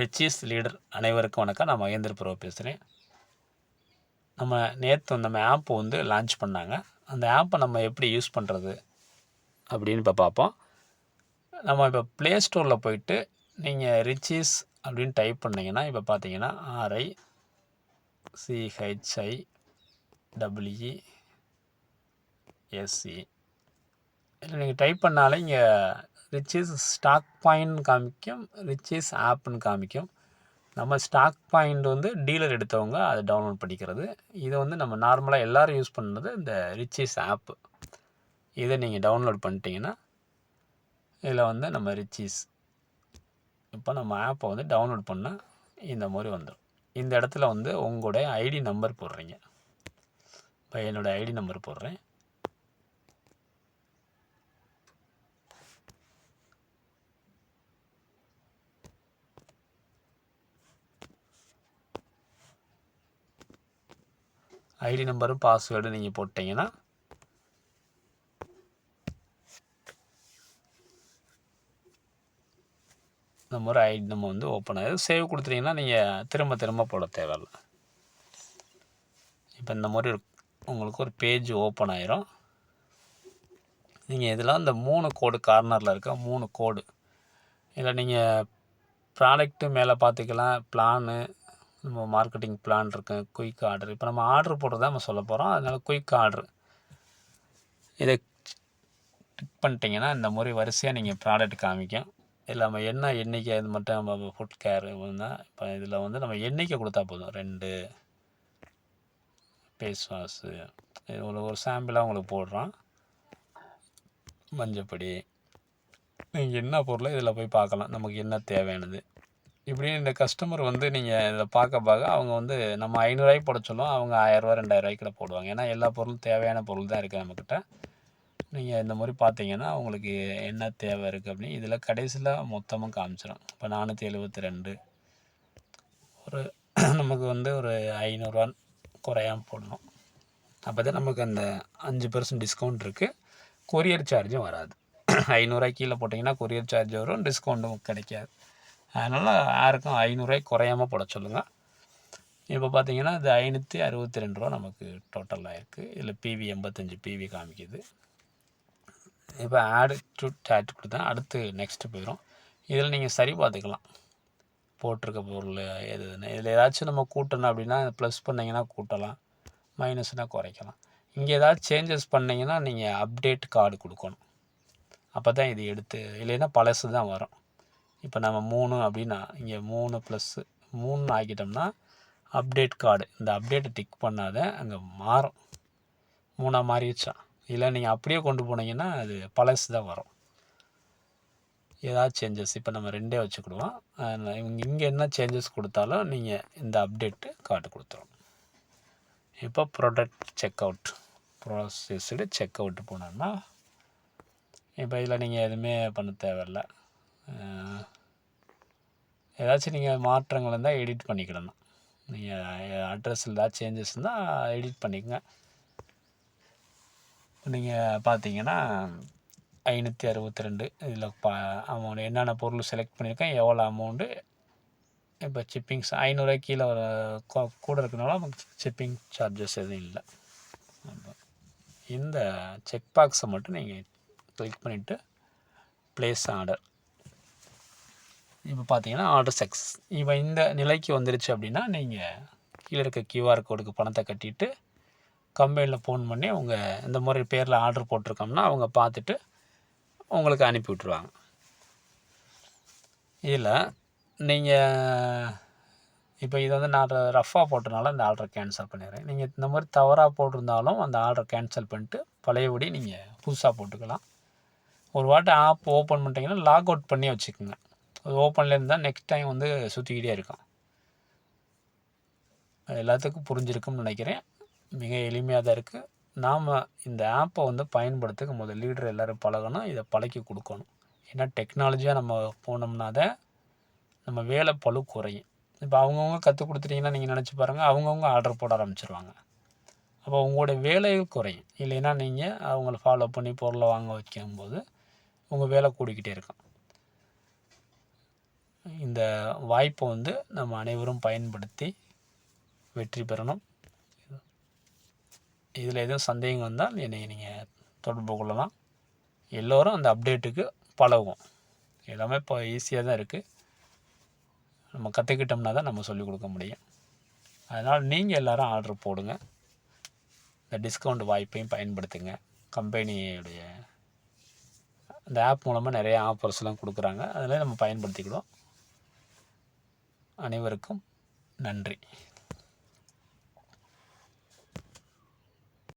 ரிச்சீஸ் leader அனைவருக்கும் வணக்கம். நான் மகேந்திர புரோ பேசுகிறேன் நம்ம நேற்று நம்ம ஆப் வந்து லான்ச் பண்ணாங்க. அந்த ஆப்பை நம்ம எப்படி யூஸ் பண்ணுறது அப்படின்னு இப்போ பார்ப்போம் நம்ம இப்போ ப்ளே ஸ்டோரில் போயிட்டு நீங்கள் ரிச்சீஸ் அப்படின்னு டைப் பண்ணிங்கன்னா இப்போ பார்த்தீங்கன்னா ஆர்ஐ சிஹெச்ஐ டபிள்யூ எஸ்சி இல்லை நீங்கள் டைப் பண்ணாலே இங்கே ரிச்சீஸ் ஸ்டாக் பாயிண்ட் காமிக்கும். ரிச்சீஸ் ஆப்னு காமிக்கும். நம்ம ஸ்டாக் பாயிண்ட் வந்து டீலர் எடுத்தவங்க அதை டவுன்லோட் பண்ணிக்கிறது. இதை வந்து நம்ம நார்மலாக எல்லோரும் யூஸ் பண்ணுறது இந்த ரிச்சீஸ் ஆப்பு இதை நீங்கள் டவுன்லோட் பண்ணிட்டீங்கன்னா இதில் வந்து நம்ம ரிச்சீஸ் இப்போ நம்ம ஆப்பை வந்து டவுன்லோட் பண்ணால் இந்த மாதிரி வந்துடும். இந்த இடத்துல வந்து உங்களுடைய ஐடி நம்பர் போடுறீங்க. இப்போ என்னோடய ஐடி நம்பர் போடுறேன். ஐடி நம்பரும் பாஸ்வேர்டு நீங்கள் போட்டிங்கன்னா இந்த மாதிரி ஐடி நம்ம வந்து ஓப்பன் ஆகுது. சேவ் கொடுத்துட்டிங்கன்னா நீங்கள் திரும்ப திரும்ப போட தேவையில்ல. இப்போ இந்த மாதிரி ஒரு உங்களுக்கு ஒரு பேஜ் ஓப்பன் ஆயிரும். நீங்கள் இதில் இந்த மூணு கோடு கார்னரில் இருக்க மூணு கோடு இதில் நீங்கள் ப்ராடக்ட்டு மேலே பார்த்துக்கலாம் பிளானு நம்ம மார்க்கெட்டிங் பிளான் இருக்கு குயிக் ஆர்டர் இப்போ நம்ம ஆர்டர் போடுறது தான் நம்ம சொல்ல போகிறோம் அதனால் குயிக் ஆர்டர் இதை டிக் பண்ணிட்டீங்கன்னா இந்த மாதிரி வரிசையாக நீங்கள் ப்ராடக்ட் காமிக்கும் இதில் நம்ம என்ன எண்ணிக்கை இது மட்டும் நம்ம ஃபுட் கேர் தான் இப்போ இதில் வந்து நம்ம எண்ணிக்கை கொடுத்தா போதும். ரெண்டு ஃபேஸ் வாஷு இது ஒரு ஒரு சாம்பிளாக உங்களுக்கு போடுறோம். மஞ்சப்பொடி. நீங்கள் என்ன பொருளோ இதில் போய் பார்க்கலாம். நமக்கு என்ன தேவையானது. இப்படி இந்த கஸ்டமர் வந்து நீங்கள் இதை பார்க்க பார்க்க அவங்க வந்து நம்ம ஐநூறுரூவாய்க்கு போட சொல்லுவோம் அவங்க ஆயிரரூவா ரெண்டாயிரரூவாய்க்கு போடுவாங்க. ஏன்னா எல்லா பொருளும் தேவையான பொருள் தான் இருக்குது நம்மக்கிட்ட நீங்கள் இந்த மாதிரி பார்த்தீங்கன்னா உங்களுக்கு என்ன தேவை இருக்குது அப்படின்னு இதில் கடைசியில் மொத்தமாக காமிச்சிடும் இப்போ நானூற்றி எழுபத்தி ரெண்டு ஒரு நமக்கு வந்து ஒரு ஐநூறுரூவா குறையாம போடணும். அப்போ தான் நமக்கு அந்த அஞ்சு பர்சன்ட் டிஸ்கவுண்ட் இருக்குது கொரியர் சார்ஜும் வராது. ஐநூறுரூவா கீழே போட்டிங்கன்னா கொரியர் சார்ஜ் வரும் டிஸ்கவுண்ட்டும் கிடைக்காது. அதனால் யாருக்கும் ஐநூறுரூவாய்க்கு குறையாமல் போட சொல்லுங்கள் இப்போ பார்த்தீங்கன்னா இது ஐநூற்றி அறுபத்தி ரெண்டு ரூபா நமக்கு டோட்டலாக இருக்குது இதில் பிவி எண்பத்தஞ்சு பிவி காமிக்குது. இப்போ ஆடு டு டேட் கொடுத்தா அடுத்து நெக்ஸ்ட்டு போயிடும் இதில் நீங்கள் சரி பார்த்துக்கலாம் போட்டிருக்க பொருள் எதுன்னு. இதில் ஏதாச்சும் நம்ம கூட்டணும் அப்படின்னா ப்ளஸ் பண்ணிங்கன்னா கூட்டலாம். மைனஸ்னால் குறைக்கலாம். இங்கே ஏதாவது சேஞ்சஸ் பண்ணிங்கன்னா நீங்கள் அப்டேட் கார்டு கொடுக்கணும். அப்போ தான் இது எடுத்து இல்லைன்னா பழசு தான் வரும். இப்போ நம்ம மூணு அப்படின்னா இங்கே மூணு ப்ளஸ்ஸு மூணு ஆக்கிட்டோம்னா அப்டேட் கார்டு இந்த அப்டேட்டை டிக் பண்ணாத அங்கே மாறும். மூணாக மாறிடுச்சா? இல்லை நீங்கள் அப்படியே கொண்டு போனீங்கன்னா அது பழசு தான் வரும். ஏதாவது சேஞ்சஸ் இப்போ நம்ம ரெண்டே வச்சுக்கிடுவோம். இவங்க இங்கே என்ன சேஞ்சஸ் கொடுத்தாலும் நீங்கள் இந்த அப்டேட்டு கார்டு கொடுத்துரும். இப்போ product check out process check out போனோம்னா இப்போ இதில் நீங்கள் எதுவுமே பண்ண தேவையில்லை. ஏதாச்சும் நீங்கள் மாற்றங்கள் இருந்தால் எடிட் பண்ணிக்கிடணும். நீங்கள் அட்ரஸில் ஏதாவது சேஞ்சஸ் இருந்தால் எடிட் பண்ணிக்கோங்க. நீங்கள் பார்த்தீங்கன்னா ஐநூற்றி அறுபத்தி ரெண்டு இதில் பா அமௌண்ட் என்னென்ன பொருள் செலக்ட் பண்ணியிருக்கேன் எவ்வளோ அமௌண்ட்டு இப்போ சிப்பிங்ஸ் ஐநூறுரூவா கீழே வர கூட இருக்கனால நமக்கு சிப்பிங் சார்ஜஸ் எதுவும் இல்லை. இந்த செக் பாக்ஸை மட்டும் நீங்கள் கிளிக் பண்ணிவிட்டு ப்ளேஸ் ஆர்டர் இப்போ பார்த்தீங்கன்னா ஆர்டர் சக்ஸஸ் இப்போ இந்த நிலைக்கு வந்துருச்சு அப்படின்னா நீங்கள் கீழே இருக்க கியூஆர் கோடுக்கு பணத்தை கட்டிட்டு கம்பெனியில் ஃபோன் பண்ணி அவங்க இந்த மாதிரி பேரில் ஆர்டர் போட்டிருக்கோம்னா அவங்க பார்த்துட்டு உங்களுக்கு அனுப்பி விட்ருவாங்க இதில் நீங்கள் இப்போ இது வந்து நான் ரஃபாக போட்டனால இந்த ஆர்டரை கேன்சல் பண்ணிடுறேன். நீங்கள் இந்த மாதிரி தவறாக போட்டிருந்தாலும் அந்த ஆர்டரை கேன்சல் பண்ணிட்டு பழையபடி நீங்கள் புதுசாக போட்டுக்கலாம். ஒரு வாட்டி ஆப் ஓப்பன் பண்ணிட்டீங்கன்னா லாக் அவுட் பண்ணி வச்சுக்கோங்க. ஓப்பனில் இருந்தால் நெக்ஸ்ட் டைம் வந்து சுற்றிக்கிட்டே இருக்கும் அது எல்லாத்துக்கும் புரிஞ்சிருக்கும்னு நினைக்கிறேன். மிக எளிமையாக தான் இருக்குது நாம் இந்த ஆப்பை வந்து பயன்படுத்துக்க முதல் லீடர் எல்லோரும் பழகணும். இதை பழக்கி கொடுக்கணும். ஏன்னா டெக்னாலஜியாக நம்ம போனோம்னா தான் நம்ம வேலை பழு குறையும். இப்போ அவங்கவுங்க கற்றுக் கொடுத்துட்டிங்கன்னா நீங்கள் நினச்சி பாருங்கள் அவங்கவுங்க ஆர்டர் போட ஆரம்பிச்சிருவாங்க. அப்போ உங்களோட வேலைகள் குறையும். இல்லைன்னா நீங்கள் அவங்கள ஃபாலோ பண்ணி பொருளை வாங்க வைக்கும்போது உங்கள் வேலை கூடிக்கிட்டே இருக்கும். இந்த வாய்ப்பை வந்து நம்ம அனைவரும் பயன்படுத்தி வெற்றி பெறணும். இதில் எதுவும் சந்தேகம் வந்தால் என்னை நீங்கள் தொடர்பு கொள்ளலாம். எல்லோரும் அந்த அப்டேட்டுக்கு பழகும் எல்லாமே இப்போ ஈஸியாக தான் இருக்குது நம்ம கற்றுக்கிட்டோம்னா தான் நம்ம சொல்லிக் கொடுக்க முடியும். அதனால் நீங்கள் எல்லோரும் ஆர்டர் போடுங்க. இந்த டிஸ்கவுண்ட் வாய்ப்பையும் பயன்படுத்துங்க. கம்பெனியுடைய அந்த ஆப் மூலமாக நிறைய ஆஃபர்ஸ்லாம் கொடுக்குறாங்க. அதில் நம்ம பயன்படுத்திக்கிடுவோம். அனைவருக்கும் நன்றி.